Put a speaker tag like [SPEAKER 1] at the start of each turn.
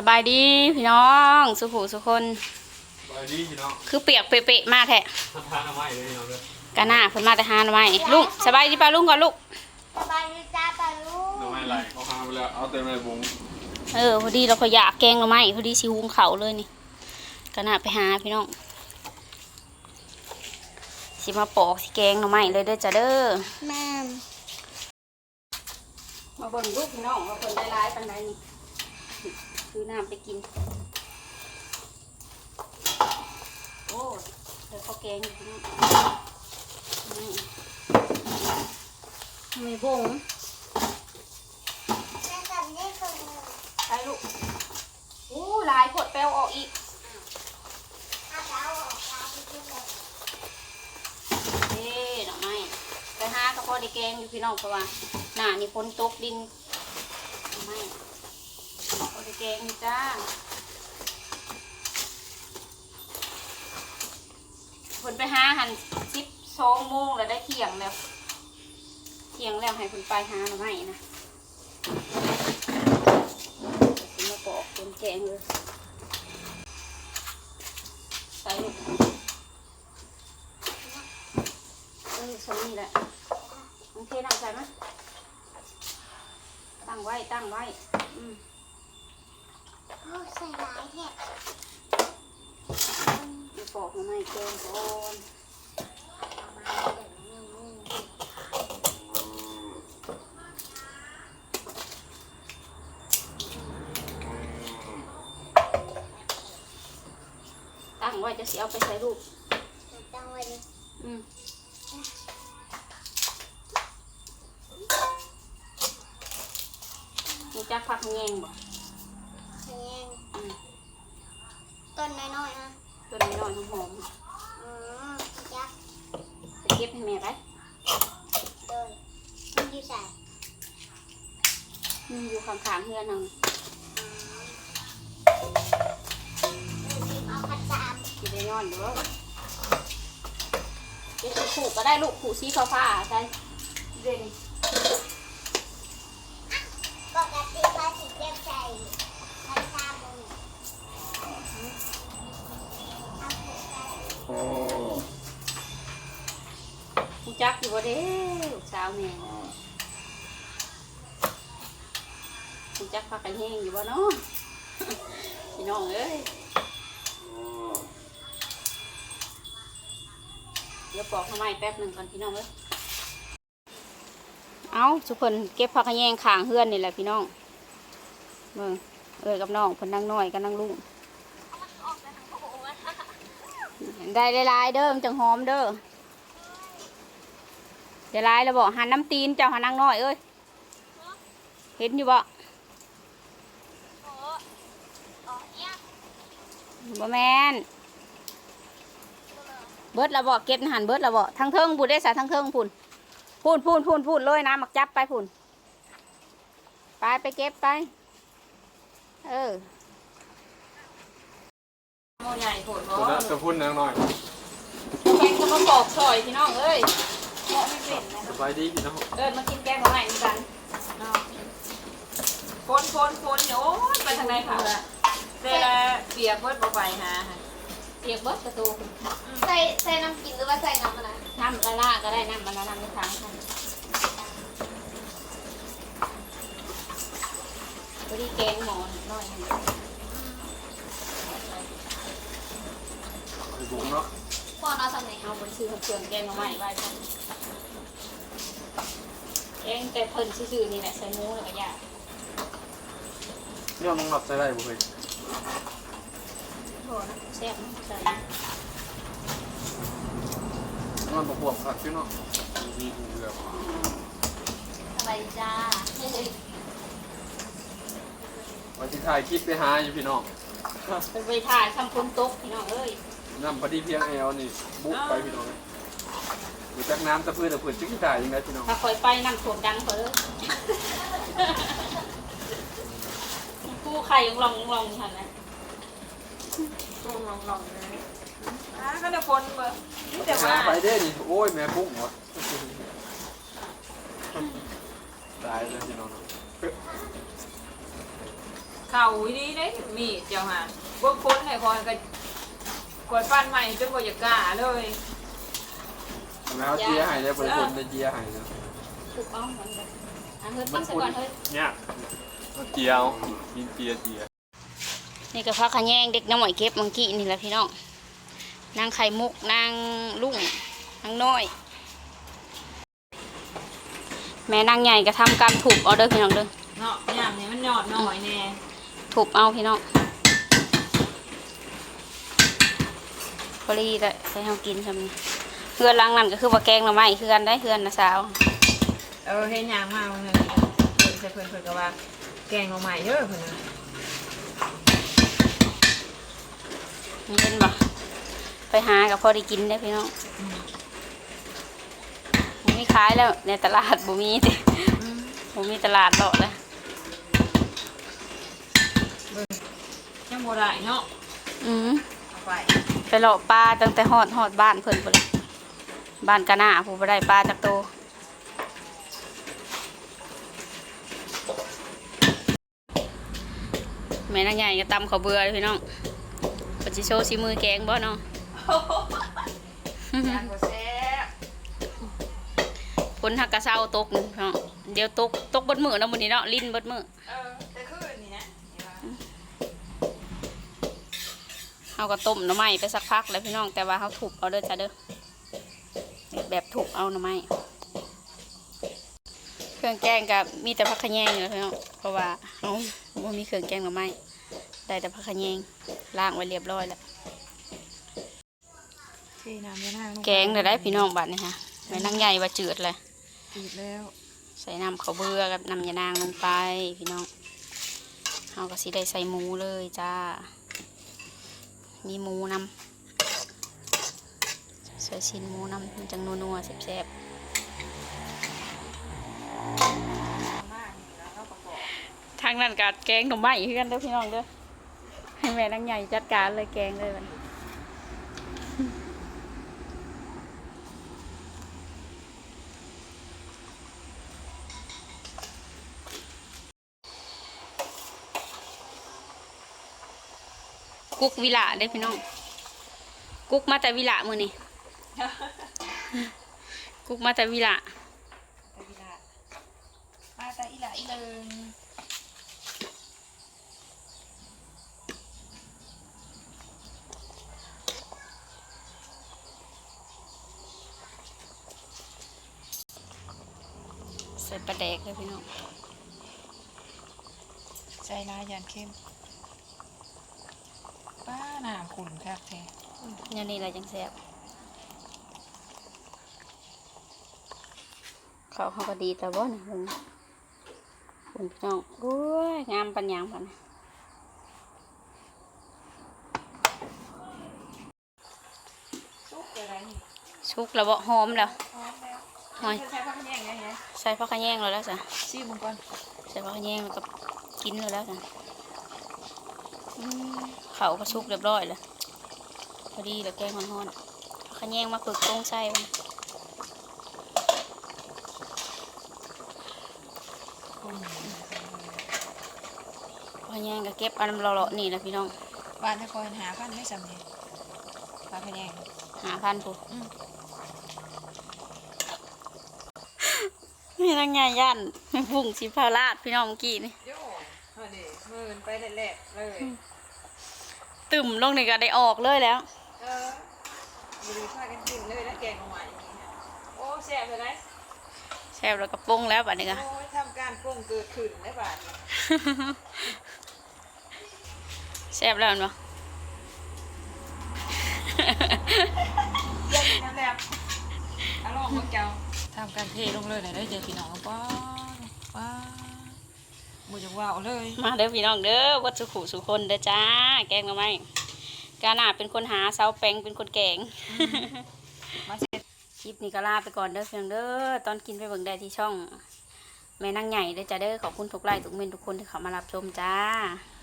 [SPEAKER 1] สบายดีพี่น้อง สุขูสุคน
[SPEAKER 2] ไปดีพี่น้อง
[SPEAKER 1] คือเปียกเปะๆมาแท้
[SPEAKER 2] ทานเอาไว้เลยพี่น้องเลย
[SPEAKER 1] กะหน้าเพิ่นมาแต่หาหน่อไม้ลุงสบายดีป่ะลุงก่อนลูก
[SPEAKER 3] สบายดีจ้าปาลูก
[SPEAKER 2] น้องไม่ไหลเขาหาไปแล้วเอาเต็มเลยบุ้ง
[SPEAKER 1] เออพอดีเราก็อยากแกงหน่อไม้พอดีสิหุงเขาวเลยนี่กะหน้าไปหาพี่น้องสิมาปอกสิแกงหน่อไม้เลยเด้อจ้ะเด้อ
[SPEAKER 3] แม่
[SPEAKER 1] มาเบิ่งลูกพี่น้องว่าเพิ่นได้ร้ายปานใดนี่ คือน้ำไปกิน โอ้เดี๋ยวเขาแกงอยู่พี่น้องนี่มีบง
[SPEAKER 3] แม่กับนี่คือ
[SPEAKER 1] ไปลูกโอ้ลายผดแปลวออกอีก
[SPEAKER 3] อาดอกมาที่คือแบบ
[SPEAKER 1] เฮ่อไม้ไปหาก็พอได้แกงอยู่พี่น้องเพราะว่าหน้านี่ฝนตกดินไม้พอ ได้แกงอยู่จ้าผลไปหาหันสิบสองโมงแล้วได้เที่ยงแล้วเที่ยงแล้วให้ผลไปหาหน่อไม้นะมาปอกเป็นแกงเลยใส่ลูกเออสนี่แหละโอเคนั่งใส่ไหมตั้งไว้ ตั้งไว้ อืม
[SPEAKER 3] ใส่หลายแท้
[SPEAKER 1] มีปอกมาเกินก่อน
[SPEAKER 3] เอามาเดี๋ยวนึ่งนึ่ง
[SPEAKER 1] ตั้งไว้จะเสียเอาไปใส่รูป
[SPEAKER 3] ตั้งไว้ดิ
[SPEAKER 1] อืมมีจักพักแงงบ่
[SPEAKER 3] ต้นน้อยๆนะ
[SPEAKER 1] ตัวนี้นอนหอม
[SPEAKER 3] อืมยักษ์
[SPEAKER 1] ๆไปเก็บให้แม่ไป
[SPEAKER 3] เดินมันอยู่ใส่
[SPEAKER 1] อืมอยู่ข้างๆเพื่อนนัง
[SPEAKER 3] อืมเอาพัดสาม
[SPEAKER 1] อยู่ได้นอนเด้อเก็บผูกก็ได้ลูกผูกสีฟ้าๆใช่เด่น จักอยู่บ่เด้ลูกสาวแม่รู้จักพักกันแห้งอยู่บ่เนาะพี่น้องเอ้ยเดี๋ยวปอกทำไมแป๊บหนึ่งก่อนพี่น้องเอ้ยเอาทุกคนเก็บผักกระแยงข้างเฮือนนี่แหละพี่น้องเบิ่งเอ้ยกับน้องเพิ่นนั่งน้อยกับนั่งลุงได้หลายๆเด้อมันจังหอมเด้อ เดี๋ยวลายเราบอกหันน้ำตีนเจ้าหันนางน้อยเอ้ยเห็นอยู่บ่บ่แมนเบิดเราบอกเก็บหันเบิดเราบอกทั้งเทิงพูดได้สาทั้งเทิงพูนพูนพูนพูนพูนเลยนะมักจับไปพูนไปไปเก็บไป เออโมใหญ่โผล่
[SPEAKER 2] ตัวนั้นจะพุ่นนางหน่อย
[SPEAKER 1] แกงจะมาปอกซอยพี่น้องเอ้ย เหมาะไม่เป็นนะ
[SPEAKER 2] สบายดีพี่น้อง
[SPEAKER 1] เอินมากินแกงมาใหม่เหมือนกันคนคนคนเดี๋ยวโอ๊ยไปทางไหนค่ะ
[SPEAKER 4] เวลาเปียกเบิดบ่ไปหาค่ะ
[SPEAKER 1] เปียกเบิดประตู
[SPEAKER 3] ใส่ใส่น้ำกินหรือว่าใส่น้ำอะไร
[SPEAKER 1] น้ำละล่าก็ได้น้ำมันละน้ำในทางค่ะพอดีแกงหมอนหน่อยหนึ่ง
[SPEAKER 2] ไอ้บุ้งเนาะ
[SPEAKER 3] พ่อเราทำไหน
[SPEAKER 1] เอาบนซื้อเครื่องแกงมาใหม่ไว้กันแกงแต่เพิ่นซื่อๆนี่แหละใส่หมูแล้วก็ยา
[SPEAKER 2] เนี่ยมึงหลับใส่ได้บุ้งเลย
[SPEAKER 1] โทษนะแซ่บนะใส่
[SPEAKER 2] นอนบวบครับพี่น้องมีหูเรือ
[SPEAKER 3] สบายดีจ้า
[SPEAKER 2] วันที่ถ่ายคลิปไปหาอยู่พี่น้อง
[SPEAKER 1] เป็นไปถ่ายทำคนตกพี่น้องเอ้ย
[SPEAKER 2] น้ำพอดีเพียงแอลนี่บุ๊กไปพี่น้องดูจากน้ำตะพื้นตะพื้นจึงถ่ายยังไงพี่น้อง
[SPEAKER 1] ถ้าคอยไปนั่งโถมดังเขาเลยผู้ไข่ยังลองลองทันนะ
[SPEAKER 4] ตุ้งลองลองเลยอ่าก็จะฝนเบิ่นี่แต่
[SPEAKER 2] หา
[SPEAKER 4] ว่า
[SPEAKER 2] ไปได้นี่โอ้ยแม่ปุ๊กหมดตายแล้วพี่น้อง
[SPEAKER 4] เข่าอีนี้เด้มีดเจ้าหาพวกคนให้คอยก็ กดฟันใหม่จนบ่อยากกล้าเลย
[SPEAKER 2] แล้วเจียหายเลยบริคนจะเจียหายนะ
[SPEAKER 1] ถูกเอาเหมือนกันอันเฮ้ยตั้งใส่ก่อนเฮ้ย
[SPEAKER 2] เนี่ยเจียวกินเจียเจีย
[SPEAKER 1] นี่ก็พักขะแยงเด็กน้ำหมอยเก็บมังกี้นี่แหละพี่น้องนางไข่มุกนางลุงนางน้อย แม่นางใหญ่ก็ทำการถูกเอาเด้อพี่น้องเด้อ
[SPEAKER 4] เนาะอย่างนี้มันหยอดหน่อยแน่
[SPEAKER 1] ถูกเอาพี่น้อง อดีแต่ใส่เฮากินทำนี่เฮือนหลังนั่นก็คือว่าแกงหน่อไม้คือกันได้เฮือนนะสาว
[SPEAKER 4] เออเฮ็ดหยังมาเงินเพิ่นใส่เพิ่นเพิ่นก็ว่า แกงเอาใหม่เด้อเพิ่นน่ะ
[SPEAKER 1] มีเห็นบ่ไปหากับพอได้กินได้อพี่น้องบ่มีขายแล้วในตลาดบ่มีติ
[SPEAKER 4] อืม
[SPEAKER 1] บ่มีตลาดหรอกเลย
[SPEAKER 4] ยังบ่ได้เนาะ
[SPEAKER 1] อืม
[SPEAKER 4] เอา ไป
[SPEAKER 1] ไปเลาะปลาตั้งแต่ฮอดฮอดบ้านเพิ่นพุ่นเลยบ้านกะหน้าผู้บ่ได้ปลาจักโตแม่นางใหญ่ก็ตำข้าวเบื่อเลยพี่น้องเพิ่นสิโชว์สีมือแกงบ่เนาะ
[SPEAKER 4] ยางบ่แซ่บ
[SPEAKER 1] ฝนหักกะเซาตกนี่พี่น้องเดี๋ยวตกตกเบดมื้อเนาะมื้อนี้เนาะลิ้นเบดมื้อ
[SPEAKER 4] เออแต่คืน
[SPEAKER 1] เฮาก็ต้มหน่อไม้ไปสักพักแล้วพี่น้องแต่ว่าเฮาทุบเอาเด้อจ้ะเด้อแบบทุบเอาหน่อไม้เครื่องแกงก็มีแต่ผักขะแยงนี่แหละพี่น้องเพราะว่าเฮาบ่มีเครื่องแกงหน่อไม้ได้แต่ผักขะแยงล้างไว้เรียบร้อยแล้ว
[SPEAKER 4] เทน้ำยานางลงไป
[SPEAKER 1] แกงได้ได้พี่น้องบัดนี้ค่ะแม่นางใหญ่ว่าจืดเลย
[SPEAKER 4] จืดแล้วใใส่
[SPEAKER 1] น้ำข้าวเบื่อกับน้ำยานางลงไปพี่น้องเฮาก็สิได้ใส่หมูเลยจ้า มีหมูนำใส่ชิ้นหมูนำมันจังนัวๆแซ่บๆทางนั้นกัดแกงหน่อไม้คือกันเด้อพี่น้องเด้อให้แม่นางใหญ่จัดการเลยแกงเลยมัน กุ๊กวิละเด้อพี่น้อง กุ๊กมาแต่วิละมือนี่กุ๊กมาแต่วิละ
[SPEAKER 4] ไปอีหลามาแต่อีหลาอีเลิง
[SPEAKER 1] ใส่ปลาแดกเลยพี่น้อง
[SPEAKER 4] ใจลายยานเข้ม ป้าหน้าขุ่นคักแท้
[SPEAKER 1] เนี่ยนี่แหละจังแซ่บเขาเขาก็ดีแต่บ่นะเพิ่นคุณพี่น้องโอ้ยงามปัญญางพัน
[SPEAKER 4] ซุกอะไรนี่
[SPEAKER 1] ชุกแล้วบ่หอมแล้ว
[SPEAKER 4] พร้อมแล้ว
[SPEAKER 1] หอย
[SPEAKER 4] ใช้ผักแยงไงเนี่ย
[SPEAKER 1] ใส่ผักขะแยงแล้วแล้วจ้ะ
[SPEAKER 4] ซีมึงก่อน
[SPEAKER 1] ใส่ผักขะแยงแล้วก็กินแล้วแล้วจ้ะอืม เขาก็ชุกเรียบร้อยแล้วพอดีแล้วแกงฮ้อนๆผักขะแยงมาฝึกตรงใส่มันผักขะแยงก็เก็บอันเลาะๆนี่นะพี่น้อง
[SPEAKER 4] บ้านนครหาพันไม่สำเร็จผักแยง
[SPEAKER 1] หาพันผู้
[SPEAKER 4] อืม
[SPEAKER 1] มีนางงานยันพุ่งสิพาราดพี่น้องเมื่อกี้นี่
[SPEAKER 4] โย่เอาดิมือนไปแหลกๆเลย
[SPEAKER 1] ตึมลงนี่ก็ได้ออกเลยแล้ว
[SPEAKER 4] เออมาดูช่วยกันกินเลยนะแกงออกมาอย่างนี้เนี่ยโอ้แซ่บเลยนะ
[SPEAKER 1] แซ่บแล้วก็ปรุงแล้วบัดนี้ก็
[SPEAKER 4] โอ้ยทำการปรุงเกิดขึ้นได้บาดนี้
[SPEAKER 1] แซ่บแล้วเห็นปะ
[SPEAKER 4] เย็นน้ำแลบอารมณ์ของเจ้าทำการเทลงเลยนะได้เจอพี่น้องป้าป้า บูจังว่าวเลย
[SPEAKER 1] มาเด้อพี่น้องเด้อวัดสุขุสุคนเด้อจ้า แกงมาไหมกาหนาเป็นคนหาเสาแปงเป็นคนแกง
[SPEAKER 4] มาเสร็จ
[SPEAKER 1] คลิปนี้ก็ลาไปก่อนเด้อพี่น้องเด้อตอนกินไปเบิ่งได้ที่ช่อง แม่นางใหญ่เด้อจ้าเด้อขอบคุณทุกไลค์ทุกเมนทุกคนที่เข้ามารับชมจ้า
[SPEAKER 4] ค